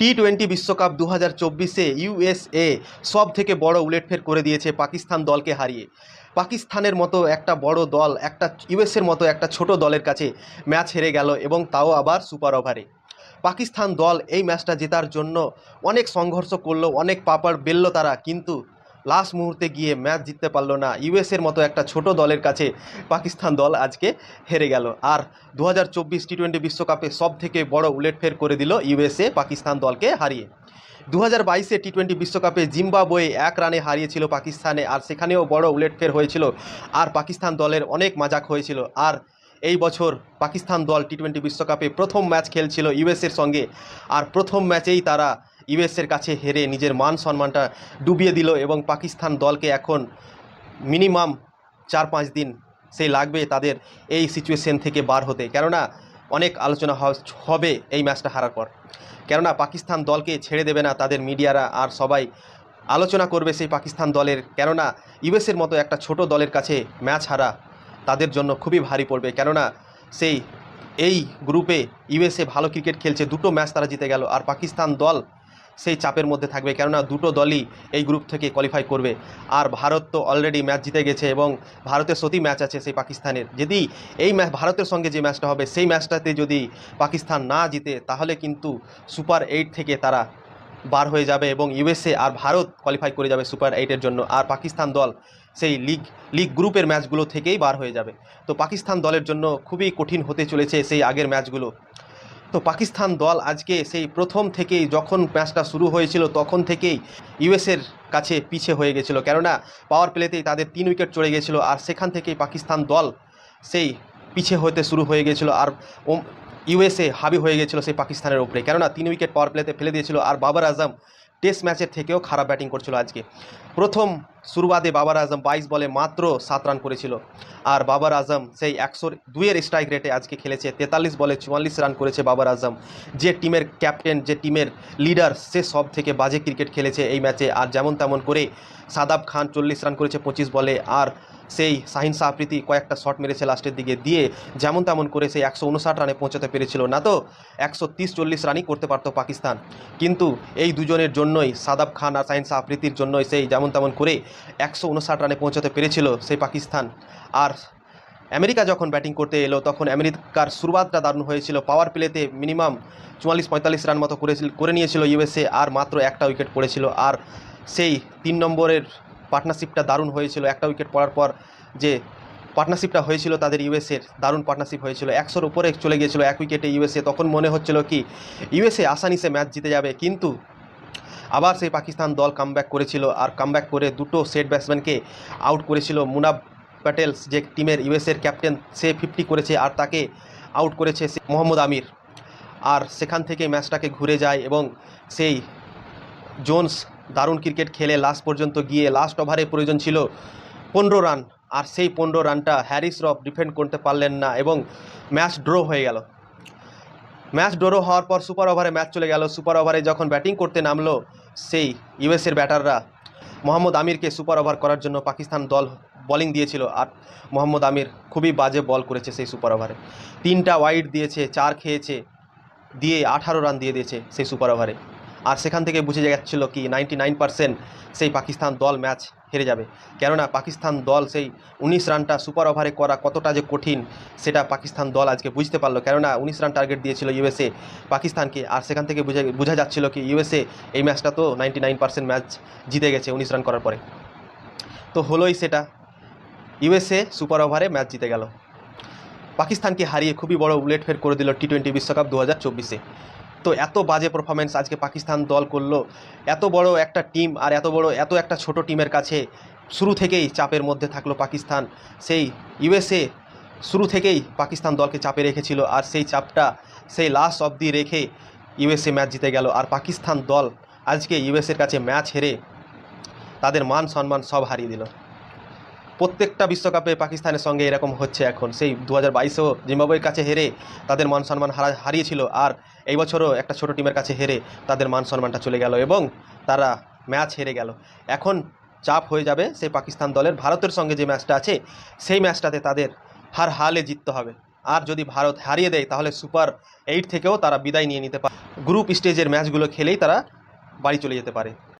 T twenty বিশ্বকাপ দু হাজার চব্বিশে ইউএসএ সব থেকে বড় উলেটফের করে দিয়েছে পাকিস্তান দলকে হারিয়ে। পাকিস্তানের মতো একটা বড় দল, একটা ইউএসের মতো একটা ছোট দলের কাছে ম্যাচ হেরে গেল এবং তাও আবার সুপার ওভারে। পাকিস্তান দল এই ম্যাচটা জেতার জন্য অনেক সংঘর্ষ করল, অনেক পাপড় বেললো তারা, কিন্তু লাস্ট মুহূর্তে গিয়ে ম্যাচ জিততে পারল না। ইউএসের মতো একটা ছোট দলের কাছে পাকিস্তান দল আজকে হেরে গেল। আর দু হাজার চব্বিশ টি টোয়েন্টি বিশ্বকাপে সব থেকে বড় উলেটফের করে দিল ইউএসএ পাকিস্তান দলকে হারিয়ে। দু হাজার বাইশে টি টোয়েন্টি বিশ্বকাপে জিম্বাবোয়ে এক রানে হারিয়েছিল পাকিস্তানে, আর সেখানেও বড় উলেটফের হয়েছিল। আর পাকিস্তান দলের অনেক মাজাক হয়েছিল। আর এই বছর পাকিস্তান দল টি টোয়েন্টি বিশ্বকাপে প্রথম ম্যাচ খেলছিল ইউএসের সঙ্গে। আর প্রথম ম্যাচেই তারা ইউএসের কাছে হেরে নিজের মান সম্মানটা ডুবিয়ে দিল এবং পাকিস্তান দলকে এখন মিনিমাম চার পাঁচ দিন সেই লাগবে তাদের এই সিচুয়েশন থেকে বার হতে। কেননা, অনেক আলোচনা হবে এই ম্যাচটা হারার পর। কেননা, পাকিস্তান দলকে ছেড়ে দেবে না তাদের মিডিয়ারা আর সবাই আলোচনা করবে সেই পাকিস্তান দলের। কেননা, ইউএসের মতো একটা ছোট দলের কাছে ম্যাচ হারা তাদের জন্য খুবই ভারী পড়বে। কেননা, সেই, এই গ্রুপে ইউএসএ ভালো ক্রিকেট খেলছে, দুটো ম্যাচ তারা জিতে গেল। আর পাকিস্তান দল সেই চাপের মধ্যে থাকবে। কেননা দুটো দলই এই গ্রুপ থেকে কোয়ালিফাই করবে। আর ভারত তো অলরেডি ম্যাচ জিতে গেছে এবং ভারতের সতী ম্যাচ আছে সেই পাকিস্তানের। যদি এই ম্যাচ ভারতের সঙ্গে যে ম্যাচটা হবে, সেই ম্যাচটাতে যদি পাকিস্তান না জিতে, তাহলে কিন্তু সুপার এইট থেকে তারা বার হয়ে যাবে এবং ইউএসএ আর ভারত কোয়ালিফাই করে যাবে সুপার এইটের জন্য। আর পাকিস্তান দল সেই লিগ লিগ গ্রুপের ম্যাচগুলো থেকেই বার হয়ে যাবে। তো পাকিস্তান দলের জন্য খুবই কঠিন হতে চলেছে সেই আগের ম্যাচগুলো তো পাকিস্তান দল আজকে সেই প্রথম থেকেই যখন ম্যাচটা শুরু হয়েছিল তখন থেকেই ইউএসের কাছে পিছিয়ে হয়ে গেছিল। কেননা পাওয়ার প্লেতেই তাদের তিন উইকেট চড়ে গেছিল আর সেখান থেকেই পাকিস্তান দল সেই পিছিয়ে হতে শুরু হয়ে গেছিল আর ইউএসএ হাবি হয়ে গেছিল সেই পাকিস্তানের উপরে। কেননা তিন উইকেট পাওয়ার প্লেতে ফেলে দিয়েছিল আর বাবার আজম টেস্ট ম্যাচের থেকেও খারাপ ব্যাটিং করছিল আজকে। প্রথম শুরুবাদে বাবার আজম বাইশ বলে মাত্র সাত রান করেছিল। আর বাবার আজম সেই একশো দুইয়ের স্ট্রাইক রেটে আজকে খেলেছে। তেতাল্লিশ বলে চুয়াল্লিশ রান করেছে বাবার আজম। যে টিমের ক্যাপ্টেন যে টিমের লিডার সে সব থেকে বাজে ক্রিকেট খেলেছে এই ম্যাচে। আর যেমন তেমন করে সাদাব খান চল্লিশ রান করেছে পঁচিশ বলে। আর সেই শাহিন সাহপ্রীতি কয়েকটা শট মেরেছে লাস্টের দিকে দিয়ে যেমন তেমন করে সেই একশো উনষাট রানে পৌঁছাতে পেরেছিল। না তো, একশো তিরিশ চল্লিশ রানই করতে পারতো পাকিস্তান। কিন্তু এই দুজনের জন্যই, সাদাব খান আর শাহিন সাহপ্রীতির জন্যই সেই যেমন তেমন করে একশো উনষাট রানে পৌঁছাতে পেরেছিল সেই পাকিস্তান। আর আমেরিকা যখন ব্যাটিং করতে এলো, তখন আমেরিকার শুরুয়াতটা দারুণ হয়েছিল। পাওয়ার প্লেতে মিনিমাম চুয়াল্লিশ পঁয়তাল্লিশ রান মতো করেছিল, করে নিয়েছিল ইউএসএ আর মাত্র একটা উইকেট পড়েছিল। আর সেই তিন নম্বরের পার্টনারশিপটা দারুণ হয়েছিল। একটা উইকেট পড়ার পর যে পার্টনারশিপটা হয়েছিল তাদের ইউএসএর দারুণ পার্টনারশিপ হয়েছিল। একশোর উপরে চলে গিয়েছিল এক উইকেটে ইউএসএ তখন মনে হচ্ছিল কি ইউএসএ আসানিসে ম্যাচ জিতে যাবে। কিন্তু আবার সেই পাকিস্তান দল কামব্যাক করেছিল আর কামব্যাক করে দুটো সেট ব্যাটসম্যানকে আউট করেছিল। মুনাব প্যাটেল, যে টিমের ইউএসের ক্যাপ্টেন সে ফিফটি করেছে আর তাকে আউট করেছে সে মোহাম্মদ আমির। আর সেখান থেকে ম্যাচটাকে ঘুরে যায় এবং সেই জোন্স দারুণ ক্রিকেট খেলে লাস্ট পর্যন্ত গিয়ে লাস্ট ওভারে প্রয়োজন ছিল পনেরো রান। আর সেই পনেরো রানটা হ্যারিস রফ ডিফেন্ড করতে পারলেন না এবং ম্যাচ ড্র হয়ে গেল। ম্যাচ ড্র হওয়ার পর সুপার ওভারে ম্যাচ চলে গেল। সুপার ওভারে যখন ব্যাটিং করতে নামলো, সেই ইউএসের ব্যাটাররা মোহাম্মদ আমিরকে সুপার ওভার করার জন্য পাকিস্তান দল বোলিং দিয়েছিল। আর মোহাম্মদ আমির খুবই বাজে বল করেছে সেই সুপার ওভারে তিনটা ওয়াইড দিয়েছে, চার খেয়েছে, দিয়ে আঠারো রান দিয়ে দিয়েছে সেই সুপার ওভারে আর সেখান থেকে বুঝে যাচ্ছিল কি নাইনটি নাইন পার্সেন্ট সেই পাকিস্তান দল ম্যাচ হেরে যাবে। কেননা পাকিস্তান দল সেই উনিশ রানটা সুপার ওভারে করা কতটা যে কঠিন, সেটা পাকিস্তান দল আজকে বুঝতে পারল। কেননা উনিশ রান টার্গেট দিয়েছিল ইউএসএ পাকিস্তানকে আর সেখান থেকে বুঝে বোঝা যাচ্ছিল কি ইউএসএ এই ম্যাচটা তো নাইনটি নাইন পার্সেন্ট ম্যাচ জিতে গেছে উনিশ রান করার পরে। তো হলোই সেটা। ইউএসএ সুপার ওভারে ম্যাচ জিতে গেল। পাকিস্তানকে হারিয়ে খুবই বড় উলেট ফের করে দিল টি টোয়েন্টি বিশ্বকাপ দু হাজার চব্বিশে। তো এত বাজে পারফরমেন্স আজকে পাকিস্তান দল করল। এত বড় একটা টিম আর এত বড়, এত একটা ছোট টিমের কাছে শুরু থেকেই চাপের মধ্যে থাকল পাকিস্তান। সেই ইউএসএ শুরু থেকেই পাকিস্তান দলকে চাপে রেখেছিল আর সেই চাপটা সেই লাস্ট অবধি রেখে ইউএসএ ম্যাচ জিতে গেল। আর পাকিস্তান দল আজকে ইউএসএর কাছে ম্যাচ হেরে তাদের মান সম্মান সব হারিয়ে দিল। প্রত্যেকটা বিশ্বকাপে পাকিস্তানের সঙ্গে এরকম হচ্ছে এখন। সেই দু হাজার বাইশেও জিম্বাবুয়ের কাছে হেরে তাদের মান সম্মান হারা হারিয়েছিল আর এই বছরও একটা ছোট টিমের কাছে হেরে তাদের মান সম্মানটা চলে গেল এবং তারা ম্যাচ হেরে গেল। এখন চাপ হয়ে যাবে সেই পাকিস্তান দলের। ভারতের সঙ্গে যে ম্যাচটা আছে, সেই ম্যাচটাতে তাদের হার হালে জিততে হবে। আর যদি ভারত হারিয়ে দেয়, তাহলে সুপার এইট থেকেও তারা বিদায় নিয়ে নিতে পারে। গ্রুপ স্টেজের ম্যাচগুলো খেলেই তারা বাড়ি চলে যেতে পারে।